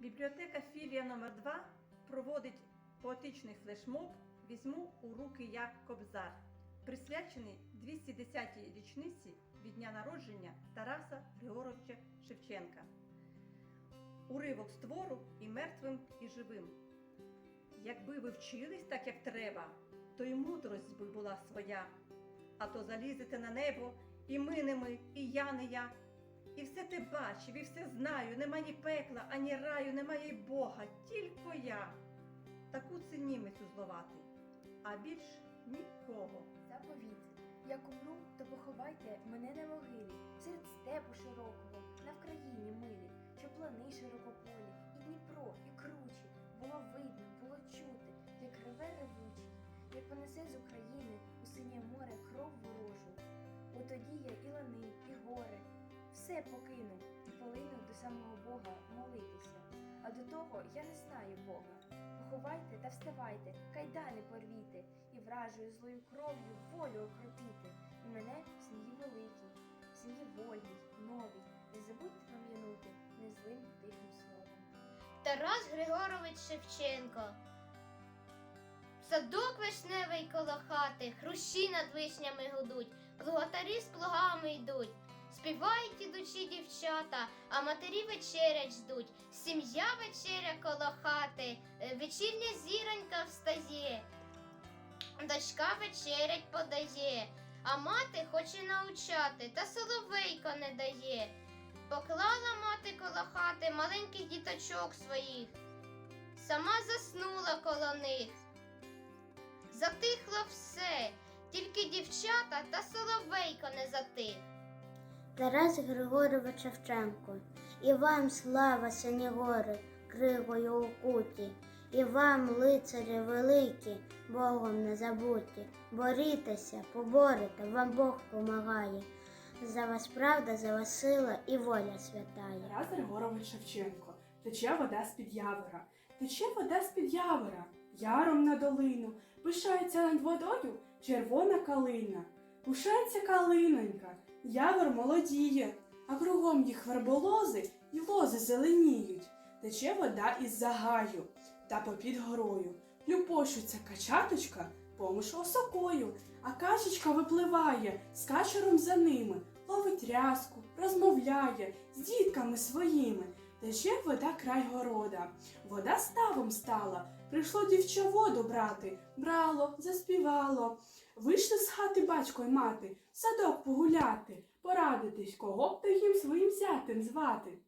Бібліотека Філія номер 2 проводить поетичний флешмоб Візьму у руки як кобзар, присвячений 210-й річниці від дня народження Тараса Григоровича Шевченка. Уривок з твору і мертвим, і живим. Якби ви вчились так, як треба, то й мудрость би була своя. А то залізете на небо, і ми не ми, і я не я. І все те бачив, і все знаю, нема ні пекла, ані раю, немає й Бога, тільки я. Таку це німець узловатий, а більш нікого. Заповіт. Як умру, то поховайте мене на могилі, серед степу широкого, на Вкраїні милі, що плани широкополі, і Дніпро, і кручі. Було видно, було чути, як реве ревучий, як понесе з України у синє море все покинув і полинув до самого Бога молитися. А до того я не знаю Бога. Поховайте та вставайте, кайдани порвіте, і вражою злою кров'ю волю окропіти, і мене в снігі великій, в снігі вольній, новій, не забудьте пам'янути незлим тихим словом. Тарас Григорович Шевченко. Садок вишневий коло хати, хрущі над вишнями гудуть, плугатарі з плугами йдуть. Співають ідучі дівчата, а матері вечерять ждуть. Сім'я вечеря коло хати, е, вечірня зіронька встає. Дочка вечерять подає, а мати хоче научати, та соловейко не дає. Поклала мати коло хати маленьких діточок своїх, сама заснула коло них. Затихло все, тільки дівчата та. Тарас Григорович Шевченко, і вам слава, сині гори, кригою у куті, і вам, лицарі великі, Богом не забуті. Борітеся, поборете, вам Бог помагає. За вас правда, за вас сила і воля святая. Тарас Григорович Шевченко. Тече вода з-під явора. Тече вода з-під явора. Яром на долину. Пишається над водою червона калина. Пушається калинонька, явор молодіє, а кругом їх верболози й лози зеленіють. Тече вода із загаю та попід горою. Люпощуться качаточка поміж осокою, а качечка випливає з качером за ними, ловить рязку, розмовляє з дітками своїми. Тече вода край города. Вода ставом стала. Прийшло дівча воду брати. Брало, заспівало. Вийшли з хати батько й мати, садок погуляти, порадитись, кого б їм своїм зятем звати.